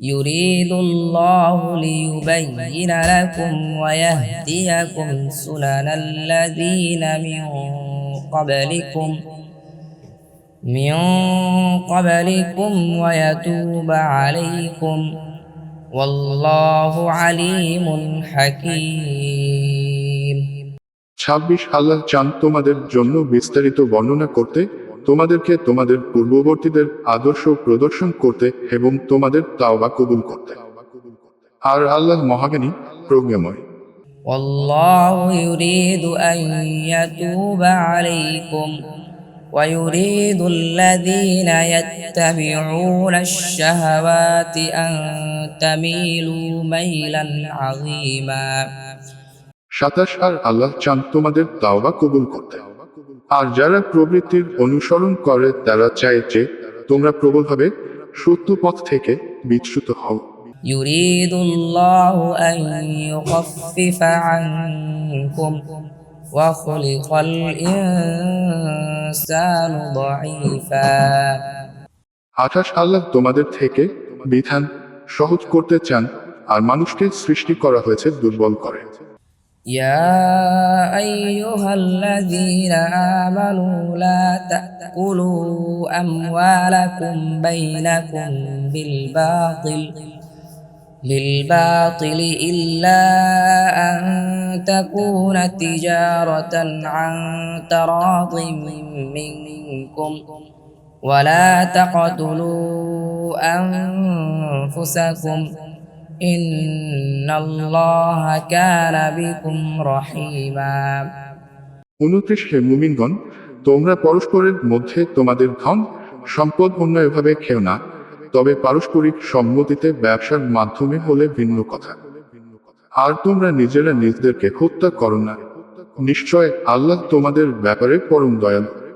يريد الله ليبين لكم ويهديكم سنن الذين من قبلكم من قبلكم ويتوب عليكم والله عليم حكيم ছাব্বিশ আল্লাহ চান তোমাদের জন্য বিস্তারিত বর্ণনা করতে তোমাদেরকে তোমাদের পূর্ববর্তীদের আদর্শ প্রদর্শন করতে এবং তোমাদের তাওবা কবুল করতে আর আল্লাহ মহাজ্ঞানী প্রজ্ঞাময় والله يريد أن يتوب عليكم ويريد الذين يتبعون الشهوات أن تميلوا ميلا عظيما সাতাশ আর আল্লাহ চান তোমাদের তাওবা কবুল করতে আর যারা প্রবৃত্তির অনুসরণ করে তারা চায় যে তোমরা প্রবলভাবে সত্য পথ থেকে বিচ্যুত হও يريد الله أن يخفف عنكم وخلق الإنسان ضعيفا আঠাশ আল্লাহ তোমাদের থেকে বিধান সহজ করতে চান আর মানুষকে সৃষ্টি করা হয়েছে দুর্বল করে يا أيها الذين آمنوا لا تأكلوا أموالكم بينكم بالباطل بالباطل إلا أن تكون تجارة عن تراض منكم. ولا تقتلوا أنفسكم. মুমিনগণ, তোমরা পরস্পরের মধ্যে তোমাদের ধন, সম্পদ অন্যায়ভাবে খেও না, তবে পারস্পরিক সম্মতিতে ব্যবসার মাধ্যমে হলে ভিন্ন কথা। আর তোমরা নিজেরা নিজেদেরকে হত্যা করো না। নিশ্চয় আল্লাহ তোমাদের ব্যাপারে পরম দয়ালু।